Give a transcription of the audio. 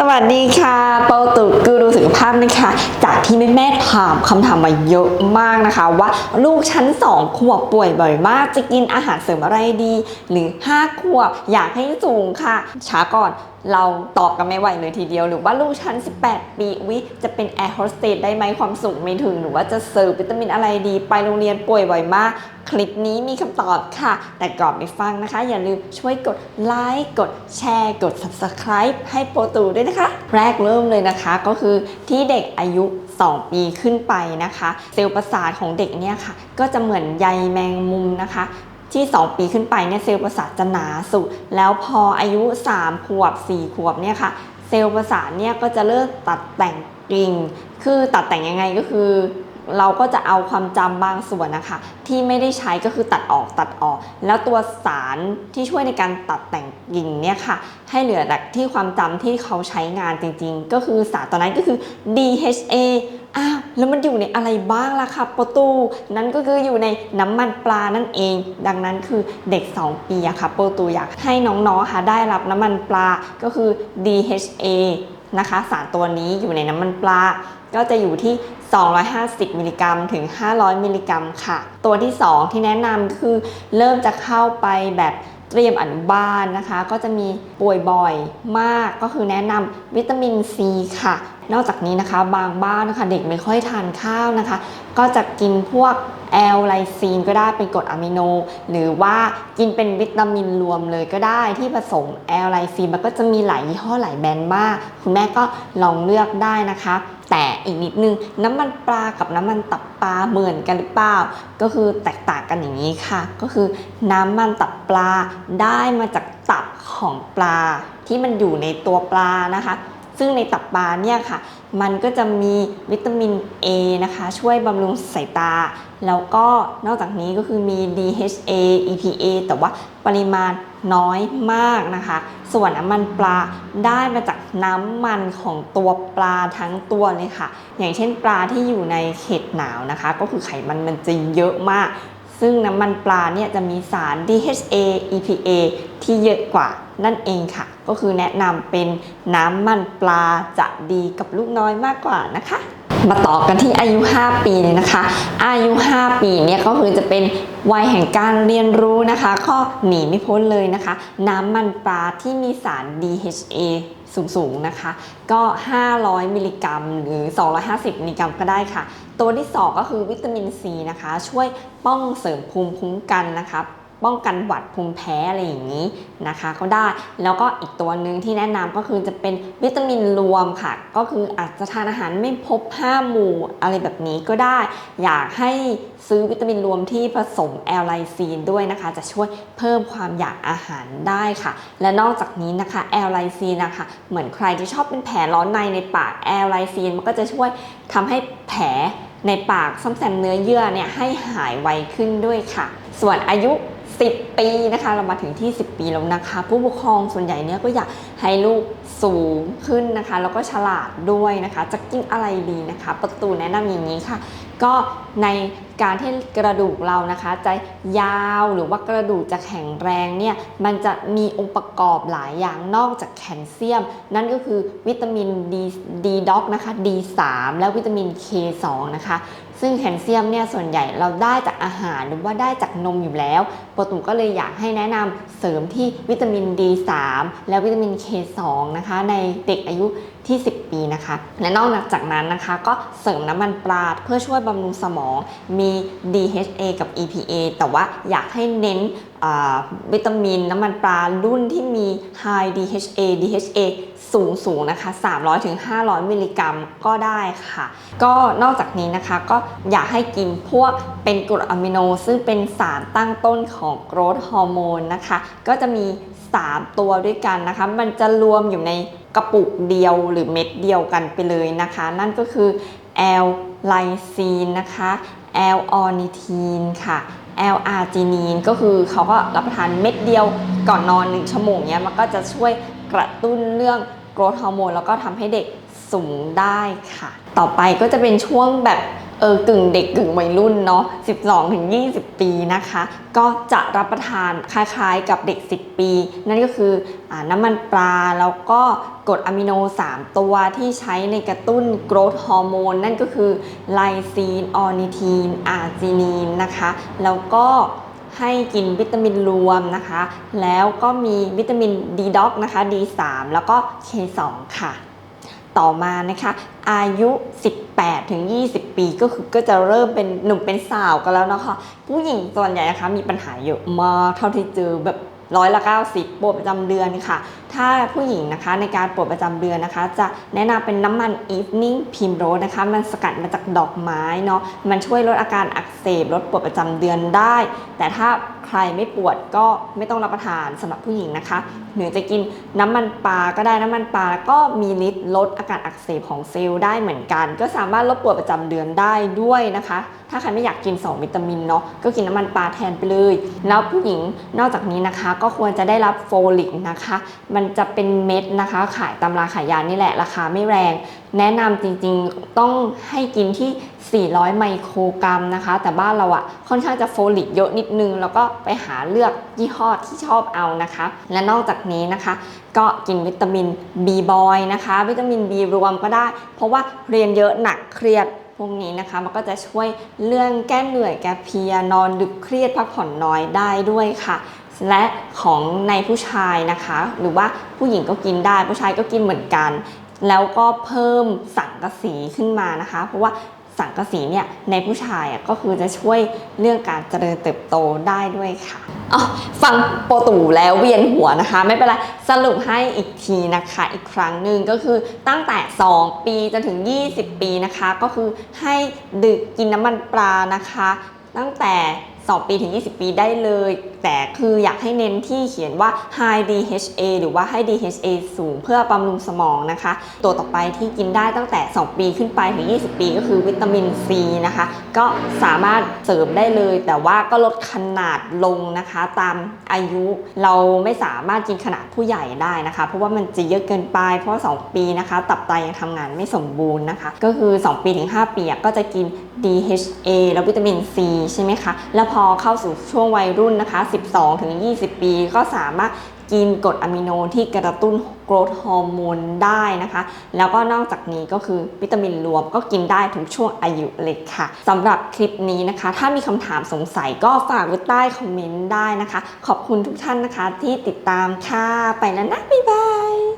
สวัสดีค่ะโปตุกูรูสุขภาพนะคะ จากที่แม่แม่ถามคำถามมาเยอะมากนะคะ ว่าลูกชั้นสองขวบป่วยบ่อยมากจะกินอาหารเสริมอะไรดี หรือ5ขวบอยากให้สูงค่ะช้าก่อน เราตอบกันไม่ไหวเลยทีเดียว หรือว่าลูกชั้น 18 ปีวิจะเป็นแอร์โฮสเตสได้ไหมความสูงไม่ถึง หรือว่าจะเสิร์ฟวิตามินอะไรดี ไปโรงเรียนป่วยบ่อยมาก คลิปนี้มีคำตอบค่ะ แต่ก่อนไปฟังนะคะ อย่าลืมช่วยกดไลค์กดแชร์กด subscribe ให้โปรตูด้วยนะคะ แรกเริ่มเลยนะคะก็คือที่เด็กอายุ 2 ปีขึ้นไปนะคะ เซลล์ประสาทของเด็กเนี่ยค่ะ ก็จะเหมือนใยแมงมุมนะคะ ที่ 2 ปีขึ้นไปเนี่ยเซลล์ประสาทจะหนาสุด แล้วพออายุ 3 ขวบ 4 ขวบเนี่ยค่ะ เซลล์ประสาทเนี่ยก็จะเริ่มตัดแต่งกิ่ง คือตัดแต่งยังไงก็คือ เราก็จะเอาความจำบางส่วนนะคะ ที่ไม่ได้ใช้ก็คือตัดออกตัดออก แล้วตัวสารที่ช่วยในการตัดแต่งกิ่งเนี่ยค่ะ ให้เหลือแต่ที่ความจำที่เขาใช้งานจริงๆ ก็คือสารตัวนั้นก็คือ DHA อ้าวแล้วมันอยู่ในอะไรบ้างล่ะคะโปรตู นั่นก็คืออยู่ในน้ำมันปลานั่นเอง ดังนั้นคือเด็ก 2 ปีอะค่ะโปรตูอยากให้น้องๆค่ะได้รับน้ำมันปลาก็คือ DHA นะคะ สารตัวนี้อยู่ในน้ำมันปลา ก็จะอยู่ที่ 250 มิลลิกรัมถึง 500 มิลลิกรัมค่ะ ตัวที่ 2 ที่แนะนำคือเริ่มจะเข้าไปแบบเตรียมอนุบาลนะคะ ก็จะมีป่วยบ่อยมากก็คือแนะนำวิตามินซีค่ะ นอกจากนี้นะคะบางบ้านนะคะเด็กไม่ค่อยทานข้าวนะคะ ก็จะกินพวกแอลไลซีนก็ได้เป็นกรดอะมิโน หรือว่ากินเป็นวิตามินรวมเลยก็ได้ที่ผสมแอลไลซีนมันก็จะมีหลายยี่ห้อหลายแบรนด์มาก คุณแม่ก็ลองเลือกได้นะคะ แต่อีกนิดนึงน้ำมันปลากับน้ำมันตับปลาเหมือนกันหรือเปล่า ก็คือแตกต่างกันอย่างนี้ค่ะ ก็คือน้ำมันตับปลาได้มาจากตับของปลาที่มันอยู่ในตัวปลานะคะ ซึ่งในตับปลาเนี่ยค่ะ มันก็จะมีวิตามิน A นะคะ ช่วยบำรุงสายตา แล้วก็นอกจากนี้ก็คือมี DHA EPA แต่ว่าปริมาณน้อยมากนะคะ ส่วนน้ำมันปลาได้มาจากน้ำมันของตัวปลาทั้งตัวเลยค่ะ อย่างเช่นปลาที่อยู่ในเขตหนาวนะคะ ก็คือไขมันมันจะเยอะมาก ซึ่งน้ำมันปลาเนี่ยจะมีสาร DHA EPA ที่เยอะกว่านั่นเองค่ะ ก็คือแนะนำเป็นน้ำมันปลาจะดีกับลูกน้อยมากกว่านะคะ มาต่อกันที่อายุ 5 ปีเลยนะคะ อายุ 5 ปีเนี่ยก็คือจะเป็นวัยแห่งการเรียนรู้นะคะ ก็หนีไม่พ้นเลยนะคะ น้ำมันปลาที่มีสาร DHA สูงๆนะคะ ก็ 500 มิลลิกรัม หรือ 250 มิลลิกรัมก็ได้ค่ะ ตัวที่ 2 ก็คือวิตามินซีนะคะ ช่วยป้องเสริมภูมิคุ้มกันนะคะ ป้องกันหวัดภูมิแพ้อะไรอย่างนี้นะคะก็ได้แล้วก็อีกตัวหนึ่งที่แนะนำก็คือจะเป็นวิตามินรวมค่ะ ก็คืออาจจะทานอาหารไม่พบห้าหมู่อะไรแบบนี้ก็ได้ อยากให้ซื้อวิตามินรวมที่ผสมแอลไลซีนด้วยนะคะ จะช่วยเพิ่มความอยากอาหารได้ค่ะ และนอกจากนี้นะคะแอลไลซีนนะคะเหมือนใครที่ชอบเป็นแผลร้อนในในปากแอลไลซีนมันก็จะช่วยทำให้แผลในปากซ่อมแซมเนื้อเยื่อเนี่ยให้หายไวขึ้นด้วยค่ะ ส่วนอายุ 10 ปีนะคะ เรามาถึงที่ 10 ปีแล้วนะคะ ผู้ปกครองส่วนใหญ่เนี่ยก็อยากให้ลูกสูงขึ้นนะคะ แล้วก็ฉลาดด้วยนะคะจะกินอะไรดีนะคะประตูแนะนำอย่างนี้ค่ะ ก็ในการที่กระดูกเรานะคะ จะยาวหรือว่ากระดูกจะแข็งแรงเนี่ยมันจะมีองค์ประกอบหลายอย่างนอกจากแคลเซียม นั่นก็คือวิตามิน D D ด็อกนะคะ D3 แล้ววิตามิน K2 นะคะ ซึ่งแคลเซียมเนี่ยส่วนใหญ่เราได้จากอาหารหรือว่าได้จากนมอยู่แล้ว โปรตุมก็เลยอยากให้แนะนำเสริมที่วิตามิน D3 และวิตามิน K2 นะคะ ในเด็กอายุที่ 10 ปีนะคะ และนอกจากนั้นนะคะ ก็เสริมน้ำมันปลาเพื่อช่วยบำรุงสมอง มี DHA กับ EPA แต่ว่าอยากให้เน้นวิตามินน้ำมันปลารุ่นที่มี High DHA DHA สูงสูงๆนะคะ 300ถึง500มิลลิกรัมก็ได้ค่ะ ก็นอกจากนี้นะคะก็อยากให้กินพวกเป็นกรดอะมิโน ซึ่งเป็นสารตั้งต้นของโกรทฮอร์โมนนะคะ ก็จะมี 3 ตัวด้วยกันนะคะ มันจะรวมอยู่ในกระปุกเดียวหรือเม็ดเดียวกันไปเลยนะคะ นั่นก็คือแอลไลซีนนะคะแอลออนิทีนค่ะแอลอาร์จินีนก็คือเขาก็รับประทานเม็ดเดียวก่อนนอน1ชั่วโมงเนี้ยมันก็จะช่วยกระตุ้นเรื่อง กรทฮอร์โมนแล้วก็ทำให้เด็กสูงได้ค่ะ ต่อไปก็จะเป็นช่วงแบบเออกึ่งเด็กกึ่งวัยรุ่นเนาะ 12 ถึง 20 ปีนะคะ ก็จะรับประทานคล้ายๆกับเด็ก 10 ปี นั่นก็คืออาน้ำมันปลาแล้วก็กรดอะมิโน 3 ตัวที่ใช้ในกระตุ้นโกรทฮอร์โมนนั่นก็คือไลซีน ออนิทีน อาร์จินีนนะคะ แล้วก็ ให้กินวิตามินรวมนะคะ แล้วก็มีวิตามินดีด็อกนะคะ D3 แล้วก็ K2 ค่ะ ต่อมานะคะอายุ 18ถึง20 ปีก็คือก็จะเริ่มเป็นหนุ่มเป็นสาวกันแล้วนะคะ ผู้หญิงส่วนใหญ่นะคะมีปัญหาเยอะมากเท่าที่เจอแบบ ร้อยละ 90ปวดประจำเดือนค่ะ ถ้าผู้หญิงนะคะในการปวดประจำเดือนนะคะ จะแนะนำเป็นน้ำมัน Evening Primrose นะคะ มันสกัดมาจากดอกไม้เนาะมันช่วยลดอาการอักเสบลดปวดประจำเดือนได้ แต่ถ้า ใครไม่ปวดก็ไม่ต้องรับประทานสำหรับผู้หญิงนะคะ หรือจะกินน้ำมันปลาก็ได้น้ำมันปลาก็มีฤทธิ์ลดอาการอักเสบของเซลล์ได้เหมือนกัน ก็สามารถลดปวดประจำเดือนได้ด้วยนะคะ ถ้าใครไม่อยากกิน 2 วิตามินเนาะก็กินน้ำมันปลาแทนไปเลย แล้วผู้หญิงนอกจากนี้นะคะ ก็ควรจะได้รับโฟลิกนะคะ มันจะเป็นเม็ดนะคะ ขายตำราขายยานี่แหละราคาไม่แรงแนะนำจริงๆต้องให้กินที่ 400 ไมโครกรัมนะคะ แต่บ้านเราอะค่อนข้างจะโฟลิกเยอะนิดนึง แล้วก็ไปหาเลือกยี่ห้อที่ชอบเอานะคะ และนอกจากนี้นะคะ ก็กินวิตามิน B บอยนะคะ วิตามิน B รวมก็ได้ เพราะว่าเรียนเยอะหนักเครียดพวกนี้นะคะมันก็จะช่วยเรื่องแก้เหนื่อยแก้เพียนอนดึกเครียดพักผ่อนน้อยได้ด้วยค่ะ และของในผู้ชายนะคะ หรือว่าผู้หญิงก็กินได้ผู้ชายก็กินเหมือนกัน แล้วก็เพิ่มสังกะสีขึ้นมานะคะ เพราะว่าสังกะสีเนี่ยในผู้ชายก็คือจะช่วยเรื่องการเจริญเติบโตได้ด้วยค่ะอ๋อฟังโปรตูแล้วเวียนหัวนะคะ ไม่เป็นไรสรุปให้อีกทีนะคะอีกครั้งหนึ่งก็คือตั้งแต่ 2 ปีจนถึง 20 ปีนะคะ ก็คือให้ดื่มกินน้ำมันปลานะคะ ตั้งแต่ 2 ปีถึง 20 ปีได้เลยแต่คืออยากให้เน้นที่เขียนว่า high DHA หรือว่าให้ DHA สูงเพื่อบำรุงสมองนะคะ ตัวต่อไปที่กินได้ตั้งแต่ 2 ปีขึ้นไปถึง 20 ปีก็คือวิตามินซีนะคะ ก็สามารถเสริมได้เลย แต่ว่าก็ลดขนาดลงนะคะ ตามอายุเราไม่สามารถกินขนาดผู้ใหญ่ได้นะคะ เพราะว่ามันจะเยอะเกินไป เพราะว่า2ปีนะคะ ตับไตยังทำงานไม่สมบูรณ์นะคะ ก็คือ 2 ปีถึง 5 ปีก็จะกิน DHA แล้ววิตามิน C ใช่ไหมคะ แล้วพอเข้าสู่ช่วงวัยรุ่นนะคะ12ถึง20 ปี ก็สามารถกินกรดอะมิโนที่กระตุ้นโกรทฮอร์โมนได้นะคะ แล้วก็นอกจากนี้ก็คือวิตามินรวมก็กินได้ทุกช่วงอายุเลยค่ะสำหรับคลิปนี้นะคะ ถ้ามีคำถามสงสัยก็ฝากไว้ใต้คอมเมนต์ได้นะคะ ขอบคุณทุกท่านนะคะที่ติดตามค่ะ ไปแล้วนะ บ๊ายบาย